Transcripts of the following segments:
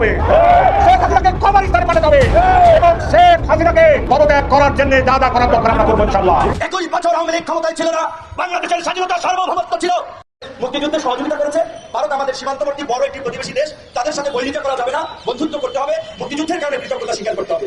হবে। শেখ হাসিনাকে কবরস্থানে পাঠাতে হবে। এবং শেখ হাসিনাকে পদত্যাগ করার জন্য যা যা করার দরকার আমরা করব ইনশাল্লাহ একুশ বছর আওয়ামী লীগ ক্ষমতায় ছিল না, বাংলাদেশের স্বাধীনতা সার্বভৌমত্ব ছিল। মুক্তিযুদ্ধে সহযোগিতা করেছে, ভারত আমাদের সীমান্তবর্তী বড় একটি প্রতিবেশী দেশ, তাদের সাথে বৈরিতা করা যাবে না, বন্ধুত্ব করতে হবে, মুক্তিযুদ্ধের কারণে কৃতজ্ঞতা স্বীকার করতে হবে।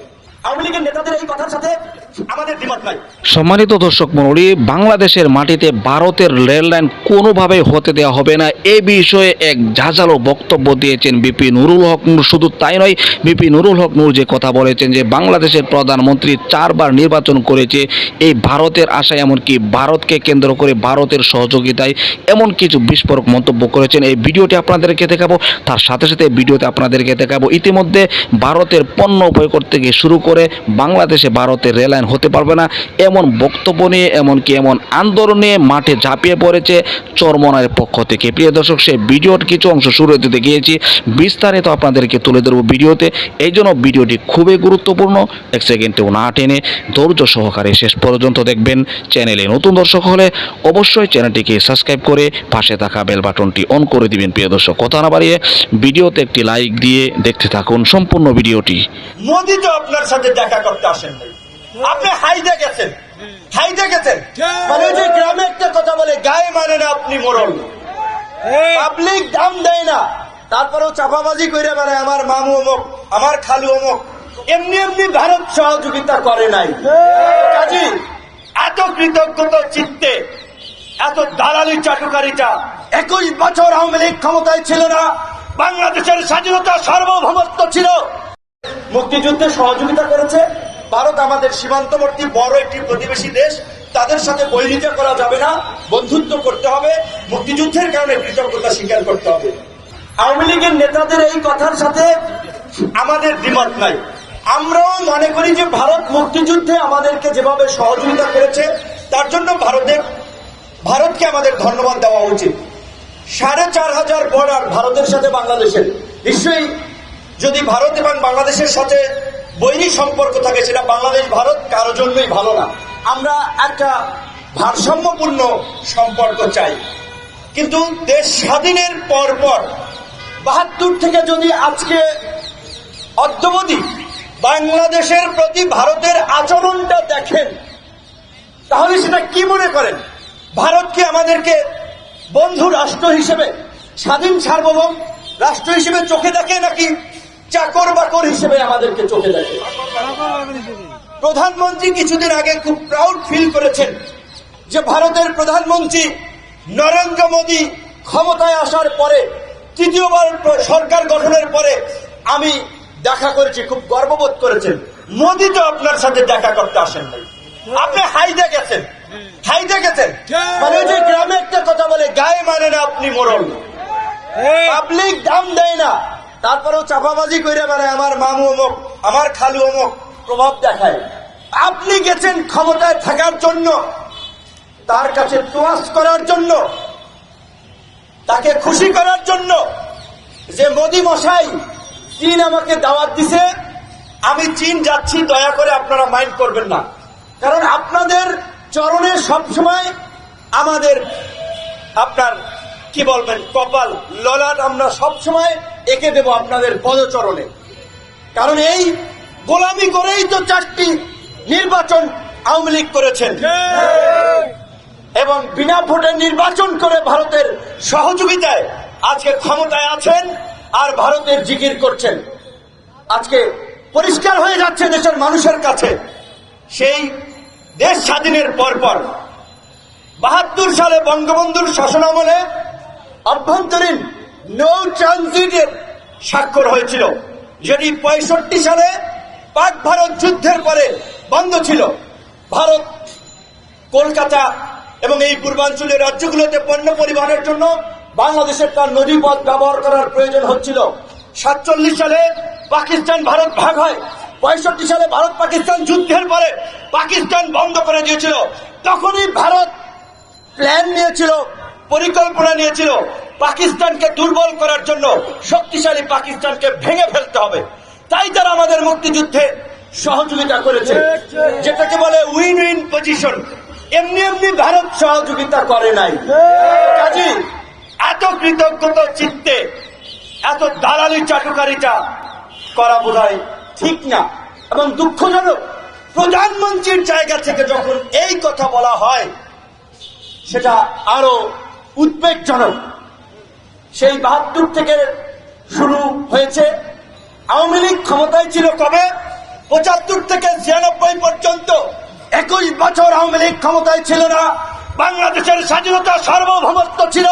সম্মানিত দর্শক মণ্ডলী, বাংলাদেশের মাটিতে ভারতের রেললাইন কোনোভাবেই হতে দেওয়া হবে না। এই বিষয়ে এক ঝাঁঝালো বক্তব্য দিয়েছেন বিপি নুরুল হক নূর। শুধু তাই নয়, বিপি নুরুল হক নূর যে কথা বলেছেন যে বাংলাদেশের প্রধানমন্ত্রী চারবার নির্বাচন করেছে, এই ভারতের আশায় এমনকি ভারতকে কেন্দ্র করে ভারতের সহযোগিতায় এমন কিছু বিস্ফোরক মন্তব্য করেছেন। এই ভিডিওটি আপনাদেরকে দেখাবো, তার সাথে সাথে ভিডিওতে আপনাদেরকে দেখাবো। ইতিমধ্যে ভারতের পণ্য উপয় করতে গিয়ে শুরু করে বাংলাদেশে ভারতের রেললাইন হতে পারবে না। এমন বক্তব্য নিয়ে, এমনকি এমন আন্দোলন মাঠে ঝাঁপিয়ে পড়েছে চরমনার পক্ষ থেকে। প্রিয় দর্শক, সেই ভিডিওর কিছু অংশ শুরু দিতে গিয়েছি। বিস্তারিত আপনাদেরকে তুলে ধরবো ভিডিওতে। এই জন্য ভিডিওটি খুবই গুরুত্বপূর্ণ। এক সেকেন্ডেও না টেনে ধৈর্য সহকারে শেষ পর্যন্ত দেখবেন চ্যানেলে। নতুন দর্শক হলে অবশ্যই চ্যানেলটিকে সাবস্ক্রাইব করে পাশে থাকা বেল বাটনটি অন করে দিবেন, প্রিয় দর্শক। কথা না বাড়িয়ে ভিডিওতে একটি লাইক দিয়ে দেখতে থাকুন। সম্পূর্ণ ভিডিওটি। মোদি তো আপনার সাথে দেখা করতে আসেন নাই। আপনি হাইদে গেছেন। হাইদে গেছেন। মানে ওই যে গ্রামে একটা কথা বলে গায়ে মানে না আপনি মরল পাবলিক দাম দেয় না। তারপরেও চাপাবাজি করে মানে আমার মামু অমুক আমার খালু অমুক। এমনি এমনি ভারত সহযোগিতা করে নাই। কাজী এত কৃতজ্ঞতা চিত্তে এত দালালি চাটুকারিতা একুশ বছর আওয়ামী লীগ ক্ষমতায় ছিল না বাংলাদেশের স্বাধীনতা সার্বভৌমত্ব ছিল। মুক্তিযুদ্ধে সহযোগিতা করেছে। ভারত আমাদের সীমান্তবর্তী বড় একটি প্রতিবেশী দেশ। তাদের সাথে বৈরিতা করা যাবে না। বন্ধুত্ব করতে হবে। মুক্তিযুদ্ধের কারণে কৃতজ্ঞতা স্বীকার করতে হবে। আওয়ামী লীগের নেতাদের এই কথার সাথে আমাদের দ্বিমত নাই। আমরাও মনে করি যে ভারত মুক্তিযুদ্ধে আমাদেরকে যেভাবে সহযোগিতা করেছে, তার জন্য ভারতের ভারতকে আমাদের ধন্যবাদ দেওয়া উচিত। সাড়ে চার হাজার বর্ডার ভারতের সাথে বাংলাদেশের। নিশ্চয়ই যদি ভারত এবং বাংলাদেশের সাথে বৈরী সম্পর্ক থাকে, সেটা বাংলাদেশ, ভারত কারও জন্যই ভালো না। আমরা একটা ভারসাম্যপূর্ণ সম্পর্ক চাই। কিন্তু দেশ স্বাধীনের পর পর বাহাত্তর থেকে যদি আজকে অদ্যবধি বাংলাদেশের প্রতি ভারতের আচরণটা দেখেন, তাহলে সেটা কি মনে করেন? ভারত কি আমাদেরকে বন্ধু রাষ্ট্র হিসেবে, স্বাধীন সার্বভৌম রাষ্ট্র হিসেবে চোখে দেখে নাকি চাকর বাকর হিসেবে আমাদেরকে চোখে দেখে। প্রধানমন্ত্রী কিছুদিন আগে খুব প্রাউড ফিল করেছেন যে ভারতের প্রধানমন্ত্রী নরেন্দ্র মোদী ক্ষমতায় আসার পরে তৃতীয়বার সরকার গঠনের পরে আমি দেখা করেছি খুব গর্ববোধ করেছেন। মোদী তো আপনার সাথে দেখা করতে আসেন নাই। আপনি হাইদে গেছেন। হাইদে গেছেন। মানে যে গ্রামে একটা কথা বলে গায়ে মানে না আপনি মরল পাবলিক দাম দেয় না। তারপরেও চাপাবাজি করে বেড়ায় আমার মামু অমুক, আমার খালু অমুক, প্রভাব দেখায়। আপনি গেছেন ক্ষমতায় থাকার জন্য, তার কাছে তোয়াজ করার জন্য, তাকে খুশি করার জন্য। যে মোদি মশাই, চীন আমাকে দাওয়াত দিছে, আমি চীন যাচ্ছি, দয়া করে আপনারা মাইন্ড করবেন না। কারণ আপনাদের চরণে সবসময় আমাদের আপনার, কি বলবেন, কপাল, ললাট আমরা সবসময় এঁকে দেব আপনাদের পদচরণে। কারণ এই গোলামি করেই তো চারটি নির্বাচন আওয়ামী লীগ করেছেন। এবং বিনা ভোটে নির্বাচন করে ভারতের সহযোগিতায় আজকে ক্ষমতায় আছেন আর ভারতের জিকির করছেন। আজকে পরিষ্কার হয়ে যাচ্ছে দেশের মানুষের কাছে। সেই দেশ স্বাধীনের পরপর বাহাত্তর সালে বঙ্গবন্ধুর শাসনামলে অভ্যন্তরীণ নৌ ট্রানজিটের স্বাক্ষর হয়েছিল। যেটি পঁয়ষট্টি সালে পাক ভারত যুদ্ধের পরে বন্ধ ছিল। ভারত, কলকাতা এবং এই পূর্বাঞ্চলের রাজ্যগুলোতে পণ্য পরিবহনের জন্য বাংলাদেশের তার নদীপথ ব্যবহার করার প্রয়োজন হচ্ছিল। সাতচল্লিশ সালে পাকিস্তান ভারত ভাগ হয়। পঁয়ষট্টি সালে ভারত পাকিস্তান যুদ্ধের পরে পাকিস্তান বন্ধ করে দিয়েছিল। তখনই ভারত প্ল্যান নিয়েছিল, পরিকল্পনা নিয়েছিল পাকিস্তানকে দুর্বল করার জন্য শক্তিশালী পাকিস্তানকে ভেঙে ফেলতে হবে। তাই তারা আমাদের মুক্তিযুদ্ধে সহযোগিতা করেছে, যেটাকে বলে উইন উইন পজিশন এমনি এমনি ভারত সহযোগিতা করে নাই। কাজী, এত কৃতজ্ঞতা চিত্তে, এত দালালি চাটুকারিতা করা বোধহয় ঠিক না। এবং দুঃখজনক, প্রধানমন্ত্রীর জায়গা থেকে যখন এই কথা বলা হয়, সেটা আরও উদ্বেগজনক সেই বাহাত্তর থেকে শুরু হয়েছে। আওয়ামী লীগ ক্ষমতায় ছিল কবে? পঁচাত্তর থেকে ছিয়ানব্বই পর্যন্ত। একুশ বছর আওয়ামী লীগ ক্ষমতায় ছিল না। বাংলাদেশের স্বাধীনতা সার্বভৌমত্ব ছিল।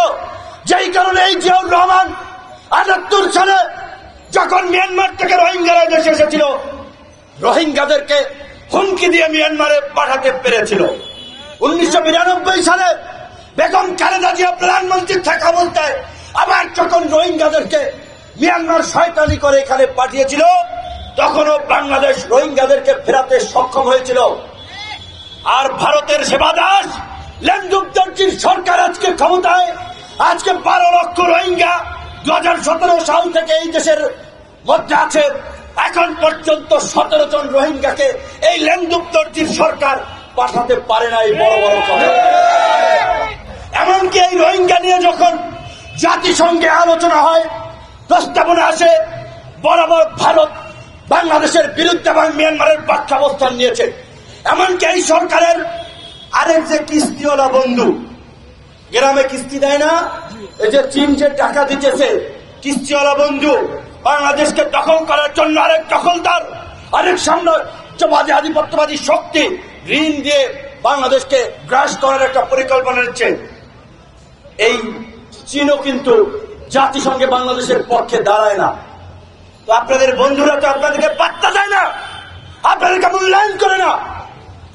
যেই কারণে এই জিয়াউর রহমান আটাত্তর সালে যখন মিয়ানমার থেকে রোহিঙ্গারা দেশে এসেছিল, রোহিঙ্গাদেরকে হুমকি দিয়ে মিয়ানমারে পাঠাতে পেরেছিল। উনিশশো বিরানব্বই সালে বেগম খালেদা জিয়া প্রধানমন্ত্রী থাকা বলতে আবার যখন রোহিঙ্গাদেরকে মিয়ানমার শয়তানি করে এখানে পাঠিয়েছিল, তখনও বাংলাদেশ রোহিঙ্গাদেরকে ফেরাতে সক্ষম হয়েছিল। আর ভারতের সেবা দাস সরকার আজকে ক্ষমতায়, আজকে বারো লক্ষ রোহিঙ্গা দু সতেরো সাল থেকে এই দেশের মধ্যে আছে। এখন পর্যন্ত সতেরো জন রোহিঙ্গাকে এই লেন্দুকদর্জির সরকার পাঠাতে পারে না এই বড় বড় কথা। এমনকি এই রোহিঙ্গা নিয়ে যখন জাতিসংঘে আলোচনা হয়, প্রস্তাবনা আসে, বরাবর ভারত বাংলাদেশের বিরুদ্ধে এবং মিয়ানমারের পক্ষে অবস্থান নিয়েছে। এমনকি এই সরকারের আরেক যে কিস্তিওয়ালা বন্ধু, গ্রামে কিস্তি দেয় না, এই যে চীন যে টাকা দিতেছে কিস্তিওয়ালা বন্ধু, বাংলাদেশকে দখল করার জন্য আরেক দখলদার, আরেক সাম্রাজ্যবাদী, আধিপত্যবাদী শক্তি ঋণ দিয়ে বাংলাদেশকে গ্রাস করার একটা পরিকল্পনা নিচ্ছে। এই চীনও কিন্তু জাতিসংঘে বাংলাদেশের পক্ষে দাঁড়ায় না। তো আপনাদের বন্ধুরা তো আপনাদেরকে পাত্তা দেয় না। আপনাদেরকে মূল্যায়ন করে না।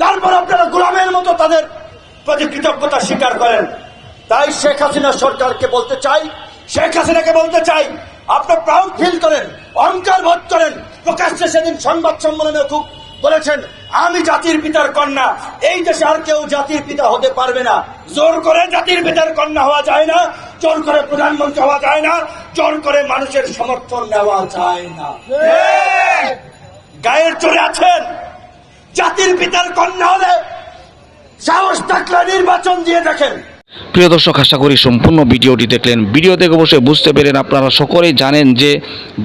তারপর আপনারা গোলামের মতো তাদের প্রতি কৃতজ্ঞতা স্বীকার করেন। তাই শেখ হাসিনা সরকারকে বলতে চাই, শেখ হাসিনাকে বলতে চাই আপনার প্রাউড ফিল করেন, অহংকার বোধ করেন। প্রকাশ্যে সেদিন সংবাদ সম্মেলনে খুব বলেছেন, আমি জাতির পিতার কন্যা, এই দেশে আর কেউ জাতির পিতা হতে পারবে না। জোর করে জাতির পিতার কন্যা হওয়া যায় না। জোর করে প্রধানমন্ত্রী হওয়া যায় না জোর করে মানুষের সমর্থন নেওয়া যায় না। গায়ের চোরে আছেন জাতির পিতার কন্যা হলে সাহস থাকলে নির্বাচন দিয়ে দেখেন। প্রিয় দর্শক, আশা করি সম্পূর্ণ ভিডিওটি দেখলেন। ভিডিও দেখে অবশ্যই বুঝতে পেরেন, আপনারা সকলেই জানেন যে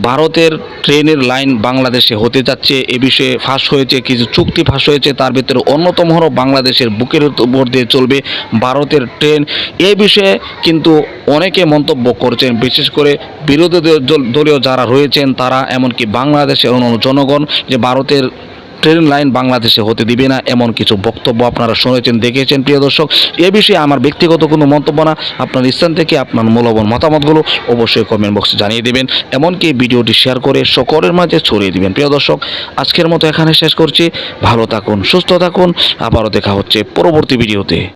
ভারতের ট্রেনের লাইন বাংলাদেশে হতে যাচ্ছে। এ বিষয়ে ফাঁস হয়েছে, কিছু চুক্তি ফাঁস হয়েছে, তার ভিতরে অন্যতম হলো বাংলাদেশের বুকের উপর দিয়ে চলবে ভারতের ট্রেন। এ বিষয়ে কিন্তু অনেকে মন্তব্য করছেন, বিশেষ করে বিরোধী দলীয় যারা রয়েছেন, তারা এমনকি বাংলাদেশের জনগণ, যে ভারতের ট্রেন লাইন বাংলাদেশে হতে দিবে না, এমন কিছু বক্তব্য আপনারা শুনেছেন, দেখেছেন, প্রিয় দর্শক। এ বিষয়ে আমার ব্যক্তিগত কোনো মন্তব্য না। আপনার স্থান থেকে আপনার মূল্যবান মতামতগুলো অবশ্যই কমেন্ট বক্সে জানিয়ে দেবেন। এমনকি ভিডিওটি শেয়ার করে সকলের মাঝে ছড়িয়ে দিবেন। প্রিয় দর্শক, আজকের মতো এখানে শেষ করছি। ভালো থাকুন, সুস্থ থাকুন। আবারও দেখা হচ্ছে পরবর্তী ভিডিওতে।